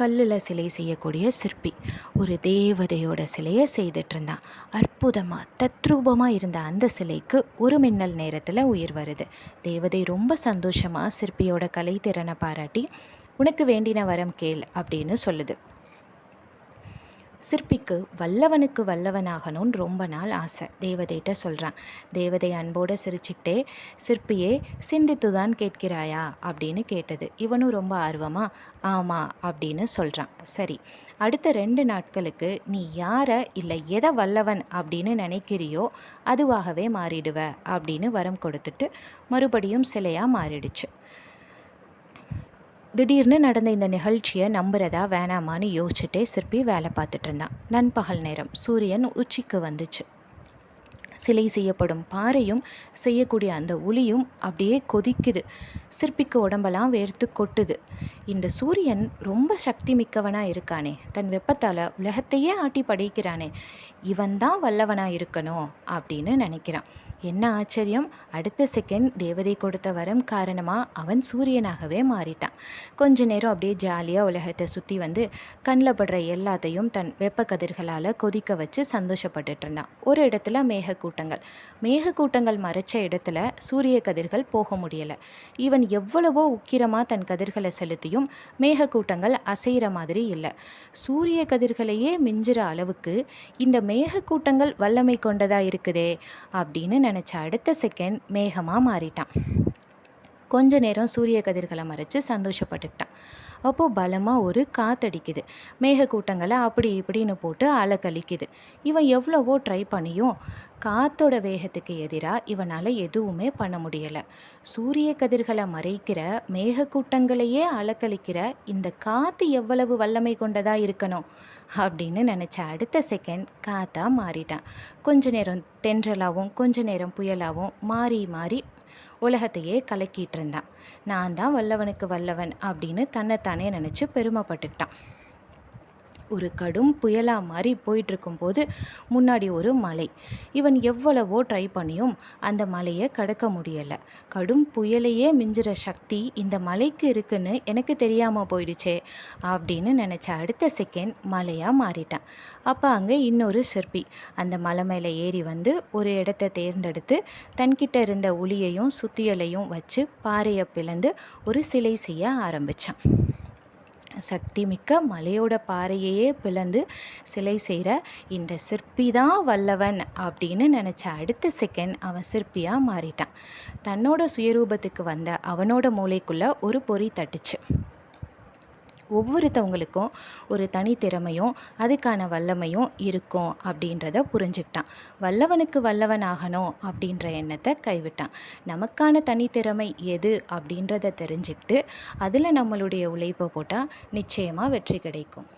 கல்லில் சிலை செய்யக்கூடிய சிற்பி. ஒரு தேவதையோட சிலையை செய்துட்ருந்தான் அற்புதமாக தத்ரூபமாக இருந்த அந்த சிலைக்கு ஒரு மின்னல் நேரத்தில் உயிர் வருது. தேவதை ரொம்ப சந்தோஷமாக சிற்பியோட கலைத்திறனை பாராட்டி உனக்கு வேண்டின வரம் கேள் அப்படின்னு சொல்லுது. சிற்பிக்கு வல்லவனுக்கு வல்லவனாகணும்னு ரொம்ப நாள் ஆசை. தேவதைகிட்ட சொல்கிறான் தேவதை அன்போடு சிரிச்சுக்கிட்டே சிற்பியே சிந்தித்து தான் கேட்கிறாயா? அப்படின்னு கேட்டது. இவனும் ரொம்ப ஆர்வமாக ஆமாம் அப்படின்னு சொல்கிறான் சரி அடுத்த ரெண்டு நாட்களுக்கு நீ யாரை இல்லை எதை வல்லவன் அப்படின்னு நினைக்கிறியோ அதுவாகவே மாறிடுவ அப்படின்னு வரம் கொடுத்துட்டு மறுபடியும் சிலையாக மாறிடுச்சு. திடீர்னு நடந்த இந்த நிகழ்ச்சியை நம்புறதா வேணாமான்னு யோசிச்சுட்டே சிற்பி வேலை பார்த்துட்டு இருந்தான். நண்பகல் நேரம் சூரியன் உச்சிக்கு வந்துச்சு. சிலை செய்யப்படும் பாறையும் செய்யக்கூடிய அந்த ஒளியும் அப்படியே கொதிக்குது. சிற்பிக்கு உடம்பெல்லாம் வேர்த்து கொட்டுது. இந்த சூரியன் ரொம்ப சக்தி மிக்கவனாக இருக்கானே. தன் வெப்பத்தால் உலகத்தையே ஆட்டி படைக்கிறானே. இவன்தான் வல்லவனாக இருக்கணும் அப்படின்னு நினைக்கிறான். என்ன ஆச்சரியம்? அடுத்த செகண்ட் தேவதை கொடுத்த வரம் காரணமாக அவன் சூரியனாகவே மாறிட்டான். கொஞ்ச நேரம் அப்படியே ஜாலியாக உலகத்தை சுற்றி வந்து கண்ணில் படுற எல்லாத்தையும் தன் வெப்ப கதிர்களால் கொதிக்க வச்சு சந்தோஷப்பட்டுட்டு இருந்தான். ஒரு இடத்துல மேகக்கூட்டங்கள். மேகக்கூட்டங்கள் மறைச்ச இடத்துல சூரிய கதிர்கள் போக முடியலை. இவன் எவ்வளவோ உக்கிரமாக தன் கதிர்களை செலுத்தியும் மேகக்கூட்டங்கள் அசைகிற மாதிரி இல்லை. சூரிய கதிர்களையே மிஞ்சுற அளவுக்கு இந்த மேகக்கூட்டங்கள் வல்லமை கொண்டதாக இருக்குதே அப்படின்னு நினச்ச அடுத்த செகண்ட் மேகமாக மாறிட்டான். கொஞ்ச நேரம் சூரிய கதிர்களை மறைச்சு சந்தோஷப்பட்டுக்கிட்டான். அப்போது பலமாக ஒரு காத்தடிக்குது. மேகக்கூட்டங்களை அப்படி இப்படின்னு போட்டு அலக்கழிக்குது இவன் எவ்வளவோ ட்ரை பண்ணியும் காத்தோட வேகத்துக்கு எதிராக இவனால் எதுவுமே பண்ண முடியலை. சூரிய கதிர்களை மறைக்கிற மேகக்கூட்டங்களையே அலக்கழிக்கிற இந்த காற்று எவ்வளவு வல்லமை கொண்டதாக இருக்கணும் அப்படின்னு நினச்ச அடுத்த செகண்ட் காத்தா மாறிட்டான். கொஞ்ச நேரம் தென்றலாகவும் கொஞ்ச நேரம் புயலாகவும் மாறி மாறி உலகத்தையே கலக்கிட்டு இருந்தான். நான் தான் வல்லவனுக்கு வல்லவன் அப்படின்னு தன்னைத்தானே நினச்சி பெருமைப்பட்டுக்கிட்டான் ஒரு கடும் புயலாக மாதிரி போயிட்டுருக்கும்போது முன்னாடி ஒரு மலை. இவன் எவ்வளவோ ட்ரை பண்ணியும் அந்த மலையை கடக்க முடியலை. கடும் புயலையே மிஞ்சுற சக்தி இந்த மலைக்கு இருக்குன்னு எனக்கு தெரியாமல் போயிடுச்சே அப்படின்னு நினச்ச அடுத்த செகண்ட் மலையாக மாறிட்டான். அப்போ அங்கே இன்னொரு சிற்பி அந்த மலை மேலே ஏறி வந்து ஒரு இடத்த தேர்ந்தெடுத்து தன்கிட்ட இருந்த ஒளியையும் சுத்தியலையும் வச்சு பாறையை பிளந்து ஒரு சிலை செய்ய ஆரம்பித்தான் சக்தி மிக்க மலையோட பாறையையே பிளந்து சிலை செய்கிற இந்த சிற்பி தான் வல்லவன் அப்படின்னு நினச்ச அடுத்த செகண்ட் அவன் சிற்பியாக மாறிட்டான். தன்னோட சுயரூபத்துக்கு வந்த அவனோட மூளைக்குள்ளே ஒரு பொறி தட்டுச்சு. ஒவ்வொருத்தவங்களுக்கும் ஒரு தனித்திறமையும் அதுக்கான வல்லமையும் இருக்கும் அப்படின்றத புரிஞ்சுக்கிட்டான். வல்லவனுக்கு வல்லவன் ஆகணும் அப்படின்ற எண்ணத்தை கைவிட்டான். நமக்கான தனித்திறமை எது அப்படின்றத தெரிஞ்சுக்கிட்டு அதில் நம்மளுடைய உழைப்பை போட்டால் நிச்சயமாக வெற்றி கிடைக்கும்.